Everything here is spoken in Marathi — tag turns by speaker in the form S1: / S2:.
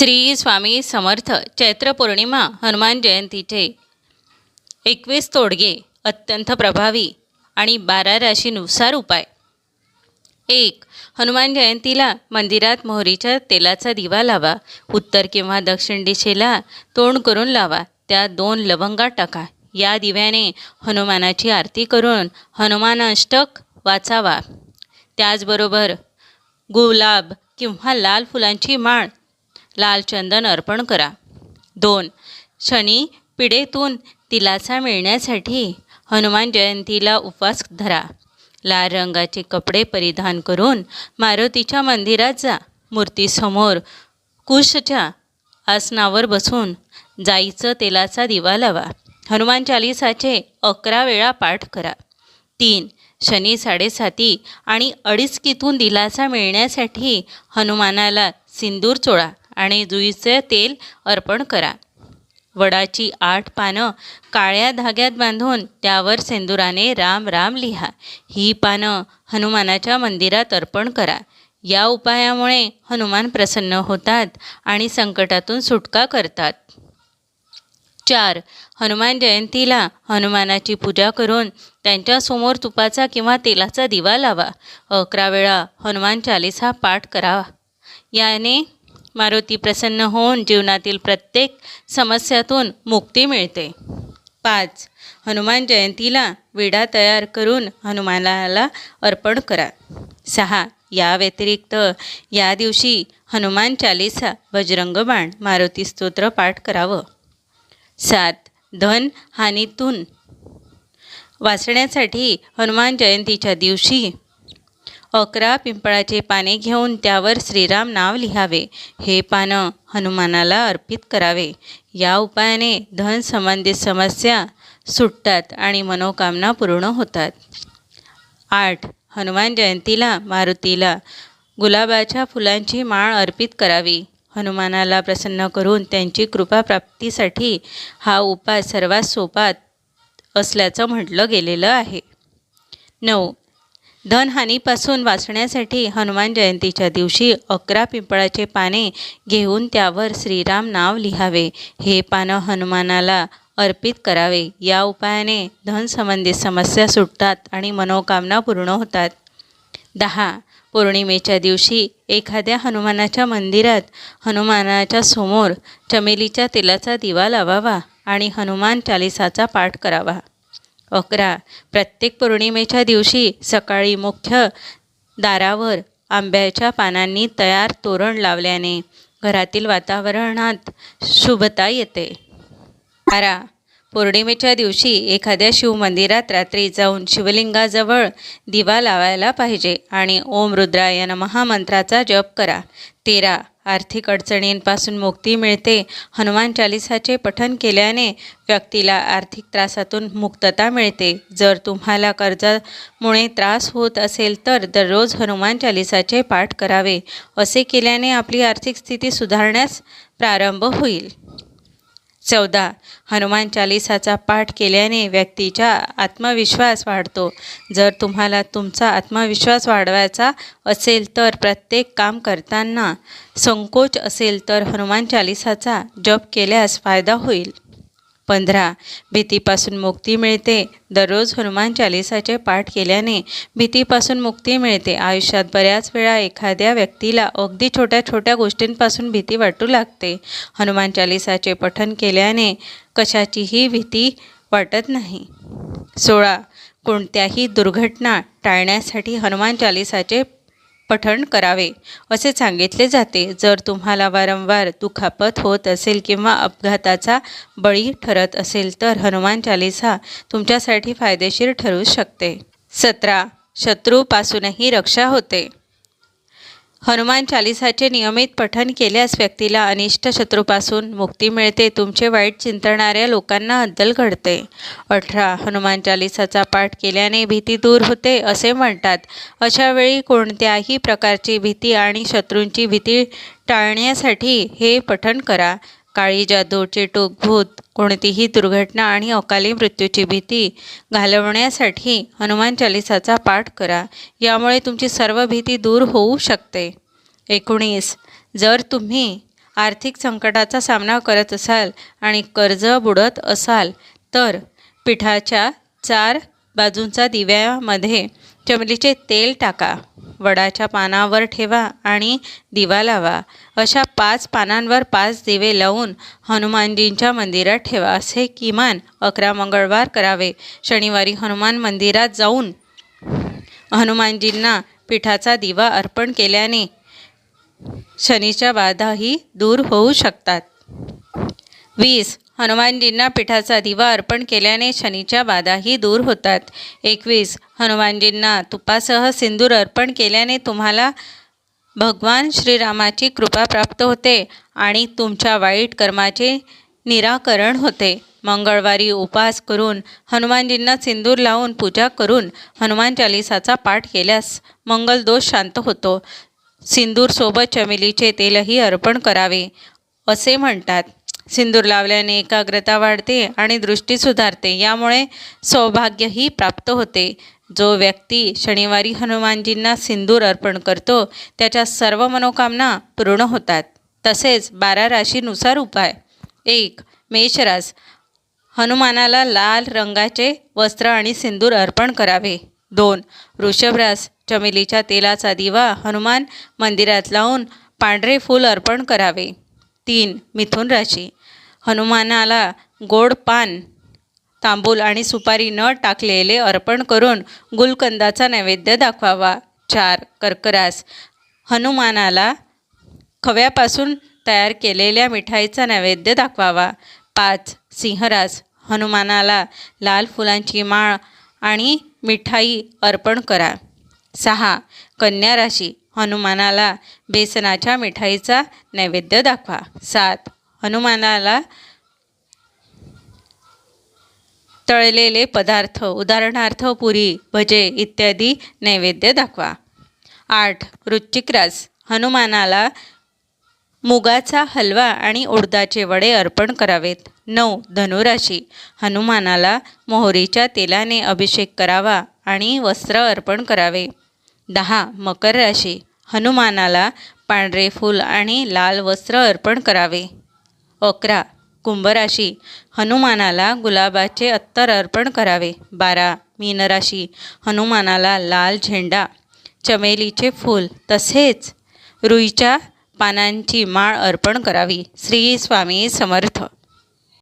S1: श्री स्वामी समर्थ चैत्र पौर्णिमा हनुमान जयंतीचे. एकवीस तोडगे अत्यंत प्रभावी आणि बारा राशीनुसार उपाय. एक हनुमान जयंतीला मंदिरात मोहरीच्या तेलाचा दिवा लावा. उत्तर किंवा दक्षिण दिशेला तोंड करून लावा. त्या दोन लवंगा टाका. या दिव्याने हनुमानाची आरती करून हनुमान अष्टक वाचावा. त्याचबरोबर गुलाब किंवा लाल फुलांची माळ लाल चंदन अर्पण करा. दोन शनी पिढेतून तिलासा मिळण्यासाठी हनुमान जयंतीला उपवास धरा. लाल रंगाचे कपडे परिधान करून मारुतीच्या मंदिरात जा. मूर्तीसमोर कुशच्या आसनावर बसून जाईचं तेलाचा दिवा लावा. हनुमान चालिसाचे अकरा वेळा पाठ करा. तीन शनी साडेसाती आणि अडीचकीतून दिलासा मिळण्यासाठी हनुमानाला सिंदूर चोळा. आणि जुईचे तेल अर्पण करा. वडाची आठ पानं काळ्या धाग्यात बांधून त्यावर सेंदुराने राम राम लिहा. ही पानं हनुमानाच्या मंदिरात अर्पण करा. या उपायामुळे हनुमान प्रसन्न होतात आणि संकटातून सुटका करतात. चार. हनुमान जयंतीला हनुमानाची पूजा करून त्यांच्यासमोर तुपाचा किंवा तेलाचा दिवा लावा. अकरा वेळा हनुमान चालिसा पाठ करावा याने मारुती प्रसन्न होऊन जीवनातील प्रत्येक समस्यातून मुक्ती मिळते. पाच. हनुमान जयंतीला विडा तयार करून हनुमानाला अर्पण करा. सहा. या व्यतिरिक्त या दिवशी हनुमान चालिसा बजरंग बाण मारुती स्तोत्र पाठ करावं. सात. धन हानीतून वाचण्यासाठी हनुमान जयंतीच्या दिवशी अकरा पिंपळाचे पाने घेऊन त्यावर श्रीराम नाव लिहावे. हे पानं हनुमानाला अर्पित करावे. या उपायाने धन संबंधित समस्या सुटतात आणि मनोकामना पूर्ण होतात. आठ. हनुमान जयंतीला मारुतीला गुलाबाच्या फुलांची माळ अर्पित करावी. हनुमानाला प्रसन्न करून त्यांची कृपा प्राप्तीसाठी हा उपाय सर्वात सोपा असल्याचं म्हटलं गेलेलं आहे. नऊ. धनहानीपासून वाचण्यासाठी हनुमान जयंतीच्या दिवशी अकरा पिंपळाचे पाने घेऊन त्यावर श्रीराम नाव लिहावे. हे पानं हनुमानाला अर्पित करावे. या उपायाने धनसंबंधित समस्या सुटतात आणि मनोकामना पूर्ण होतात. दहा. पौर्णिमेच्या दिवशी एखाद्या हनुमानाच्या मंदिरात हनुमानाच्या समोर चमेलीच्या तेलाचा दिवा लावावा आणि हनुमान चालिसाचा पाठ करावा. अकरा. प्रत्येक पौर्णिमेच्या दिवशी सकाळी मुख्य दारावर आंब्याच्या पानांनी तयार तोरण लावल्याने घरातील वातावरणात शुभता येते. बारा. पौर्णिमेच्या दिवशी एखाद्या शिवमंदिरात रात्री जाऊन शिवलिंगाजवळ दिवा लावायला पाहिजे आणि ओम रुद्राय नमहा मंत्राचा जप करा. तेरा. आर्थिक अडचणींपासून मुक्ती मिळते. हनुमान चालिसाचे पठन केल्याने व्यक्तीला आर्थिक त्रासातून मुक्तता मिळते. जर तुम्हाला कर्जामुळे त्रास होत असेल तर दररोज हनुमान चालिसाचे पाठ करावे. असे केल्याने आपली आर्थिक स्थिती सुधारण्यास प्रारंभ होईल. चौदा. हनुमान चालिसाचा पाठ केल्याने व्यक्तीचा आत्मविश्वास वाढतो. जर तुम्हाला तुमचा आत्मविश्वास वाढवायचा असेल तर प्रत्येक काम करताना संकोच असेल तर हनुमान चालिसाचा जप केल्यास फायदा होईल. पंधरा. भीतीपासून मुक्ती मिळते. दररोज हनुमान चालिसाचे पाठ केल्याने भीतीपासून मुक्ती मिळते. आयुष्यात बऱ्याच वेळा एखाद्या व्यक्तीला अगदी छोट्या छोट्या गोष्टींपासून भीती वाटू लागते. हनुमान चालिसाचे पठन केल्याने कशाचीही भीती वाटत नाही. सोळा. कोणत्याही दुर्घटना टाळण्यासाठी हनुमान चालिसाचे पठण करावे. असे सांगितले जाते. जर तुम्हाला वारंवार दुखापत होत असेल किंवा अपघाताचा बळी ठरत असेल तर हनुमान चालिसा तुमच्यासाठी फायदेशीर ठरू शकते. सतरा. शत्रूपासूनही रक्षा होते. हनुमान चालिसाचे नियमित पठण केल्यास व्यक्तीला अनिष्ट शत्रूपासून मुक्ती मिळते तुमचे वाईट चिंतणाऱ्या लोकांना अद्दल घडते. अठरा हनुमान चालिसाचा पाठ केल्याने भीती दूर होते असे म्हणतात. अशावेळी कोणत्याही प्रकारची भीती आणि शत्रूंची भीती टाळण्यासाठी हे पठण करा. काळी जादू चिटूक भूत कोणतीही दुर्घटना आणि अकाली मृत्यूची भीती घालवण्यासाठी हनुमान चालिसाचा पाठ करा. यामुळे तुमची सर्व भीती दूर होऊ शकते. एकोणीस. जर तुम्ही आर्थिक संकटाचा सामना करत असाल आणि कर्ज बुडत असाल तर पिठाच्या चार बाजूंचा दिव्यामध्ये चमेलीचे तेल टाका. वडाच्या पानावर ठेवा आणि दिवा लावा. अशा पाच पानांवर पाच दिवे लावून हनुमानजींच्या मंदिरात ठेवा असे किमान अकरा मंगळवार करावे. शनिवारी हनुमान मंदिरात जाऊन हनुमानजींना पिठाचा दिवा अर्पण केल्याने शनीच्या बाधाही दूर होऊ शकतात. वीस हनुमानजींना पिठाचा दिवा अर्पण केल्याने शनीच्या बाधाही दूर होतात. एकवीस हनुमानजींना तुपासह सिंदूर अर्पण केल्याने तुम्हाला भगवान श्रीरामाची कृपा प्राप्त होते आणि तुमच्या वाईट कर्माचे निराकरण होते. मंगळवारी उपवास करून हनुमानजींना सिंदूर लावून पूजा करून हनुमान चालिसाचा पाठ केल्यास मंगल दोष शांत होतो. सिंदूरसोबत चमेलीचे तेलही अर्पण करावे असे म्हणतात. सिंदूर लावल्याने एकाग्रता वाढते आणि दृष्टी सुधारते. यामुळे सौभाग्यही प्राप्त होते. जो व्यक्ती शनिवारी हनुमानजींना सिंदूर अर्पण करतो त्याच्या सर्व मनोकामना पूर्ण होतात. तसेच बारा राशीनुसार उपाय. एक मेषरास हनुमानाला लाल रंगाचे वस्त्र आणि सिंदूर अर्पण करावे. दोन वृषभरास चमेलीच्या तेलाचा दिवा हनुमान मंदिरात लावून पांढरे फूल अर्पण करावे. तीन मिथुन राशी. हनुमानाला गोड पान तांबूल आणि सुपारी न टाकलेले अर्पण करून गुलकंदाचा नैवेद्य दाखवावा. चार कर्करास. हनुमानाला खव्यापासून तयार केलेल्या मिठाईचा नैवेद्य दाखवावा. पाच सिंहरास. हनुमानाला लाल फुलांची माळ आणि मिठाई अर्पण करा. सहा कन्या राशी हनुमानाला बेसनाच्या मिठाईचा नैवेद्य दाखवा. सात हनुमानाला तळलेले पदार्थ उदाहरणार्थ पुरी भजे इत्यादी नैवेद्य दाखवा. आठ वृश्चिक रास. हनुमानाला मुगाचा हलवा आणि उडदाचे वडे अर्पण करावेत. नऊ धनुराशी. हनुमानाला मोहरीच्या तेलाने अभिषेक करावा आणि वस्त्र अर्पण करावे. दहा मकर राशी. हनुमानाला पांढरे फूल आणि लाल वस्त्र अर्पण करावे. अकरा. कुंभराशी. हनुमानाला गुलाबाचे अत्तर अर्पण करावे. बारा. मीनराशी. हनुमानाला लाल झेंडा. चमेलीचे फूल. तसेच रुईच्या पानांची माळ अर्पण करावी. श्री स्वामी समर्थ.